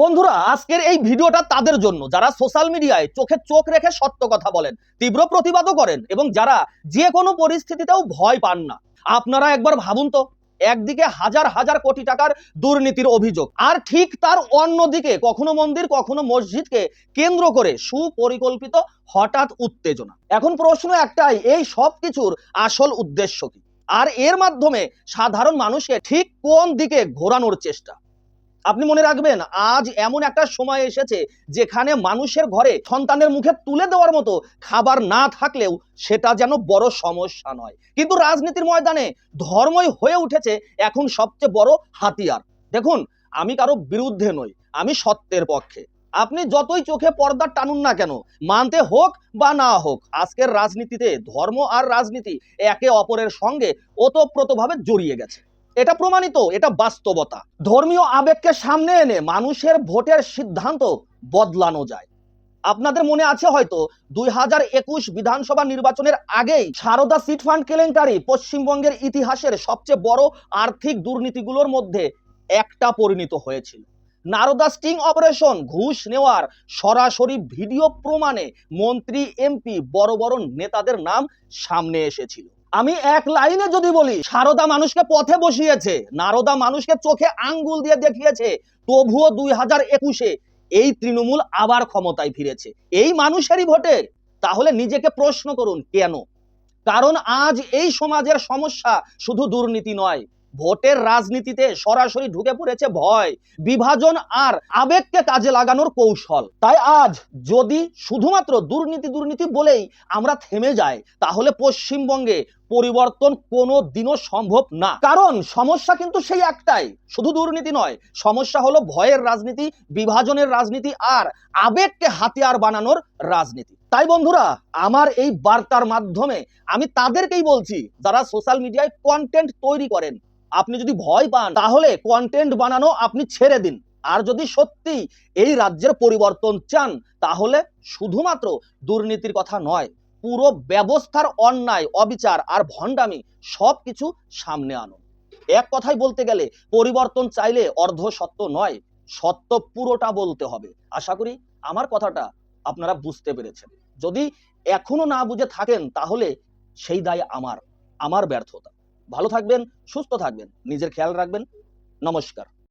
বন্ধুরা, আজকের এই ভিডিওটা তাদের জন্য। যারা সোশ্যাল মিডিয়ায় চোখে চোখ রেখে সত্য কথা বলেন, তীব্র প্রতিবাদও করেন এবং যারা যে কোনো পরিস্থিতিতেও ভয় পান না, আপনারা একবার ভাবুন তো, একদিকে হাজার হাজার কোটি টাকার দুর্নীতির অভিযোগ, আর ঠিক তার অন্যদিকে কখনো মন্দির, কখনো মসজিদকে কেন্দ্র করে সুপরিকল্পিত হঠাৎ উত্তেজনা। এখন প্রশ্ন একটাই, এই সব কিছুর আসল উদ্দেশ্য কি? আর এর মাধ্যমে সাধারণ মানুষকে ঠিক কোন দিকে ঘোরানোর চেষ্টা? আপনি মনে রাখবেন, আজ এমন একটা সময় এসেছে যেখানে মানুষের ঘরে সন্তানের মুখে তুলে দেওয়ার মতো খাবার না থাকলেও সেটা যেন বড় সমস্যা নয়। কিন্তু রাজনীতির ময়দানে ধর্মই হয়ে উঠেছে এখন সবচেয়ে বড় হাতিয়ার। দেখুন, আমি কারও বিরুদ্ধে নই, আমি সত্যের পক্ষে। আপনি যতই চোখে পর্দা টানুন না কেন, মানতে হোক বা না হোক, আজকের রাজনীতিতে ধর্ম আর রাজনীতি একে অপরের সঙ্গে ওতপ্রোতভাবে জড়িয়ে গেছে। এটা প্রমাণিত, এটা বাস্তবতা। ধর্মীয় আবেগকে সামনে এনে মানুষের ভোটের সিদ্ধান্ত বদলানো যায়। আপনাদের মনে আছে হয়তো, দুই হাজার একুশ বিধানসভা নির্বাচনের আগেই সারদা সিট ফান্ড কেলেঙ্কারি পশ্চিমবঙ্গের ইতিহাসের সবচেয়ে বড় আর্থিক দুর্নীতিগুলোর মধ্যে একটা পরিণত হয়েছিল। নারদা স্টিং অপারেশন ঘুষ নেওয়ার সরাসরি ভিডিও প্রমাণে মন্ত্রী, এমপি, বড় বড় নেতাদের নাম সামনে এসেছিল। আমি এক লাইনে যদি বলি, সারদা মানুষকে পথে বসিয়েছে, নারদা মানুষকে চোখে আঙ্গুল দিয়ে দেখিয়েছে, তবুও দুই হাজার একুশে এই তৃণমূল আবার ক্ষমতায় ফিরেছে। এই মানুষেরই ভোটে? তাহলে নিজেকে প্রশ্ন করুন কেন? কারণ আজ এই সমাজের সমস্যা শুধু দুর্নীতি নয় ভোটের রাজনীতিতে সরাসরি ঢুকে পড়েছে ভয়, বিভাজন আর আবেগকে কাজে লাগানোর কৌশল। তাই আজ যদি শুধুমাত্র দুর্নীতি দুর্নীতি বলেই আমরা থেমে যাই, তাহলে পশ্চিমবঙ্গে পরিবর্তন কোনো দিনও সম্ভব না। কারণ সমস্যা কিন্তু সেই একটাই। শুধু দুর্নীতি নয়, সমস্যা হলো ভয়ের রাজনীতি, বিভাজনের রাজনীতি আর আবেগকে হাতিয়ার বানানোর রাজনীতি। তাই বন্ধুরা, আমার এই বার্তার মাধ্যমে আমি তাদেরকেই বলছি, যারা সোশ্যাল মিডিয়ায় কন্টেন্ট তৈরি করেন, আপনি যদি ভয় পান, তাহলে কন্টেন্ট বানানো আপনি ছেড়ে দিন। আর যদি সত্যি এই রাজ্যের পরিবর্তন চান, তাহলে শুধুমাত্র দুর্নীতির কথা নয় পুরো ব্যবস্থার অন্যায়, অবিচার আর ভণ্ডামি সব কিছু সামনে আনুন। এক কথাই বলতে গেলে, পরিবর্তন চাইলে অর্ধ সত্য নয়, সত্য পুরোটা বলতে হবে। আশা করি আমার কথাটা আপনারা বুঝতে পেরেছেন। যদি এখনও না বুঝে থাকেন, তাহলে সেই দায় আমার আমার ব্যর্থতা। ভালো থাকবেন, সুস্থ থাকবেন, নিজের খেয়াল রাখবেন। নমস্কার।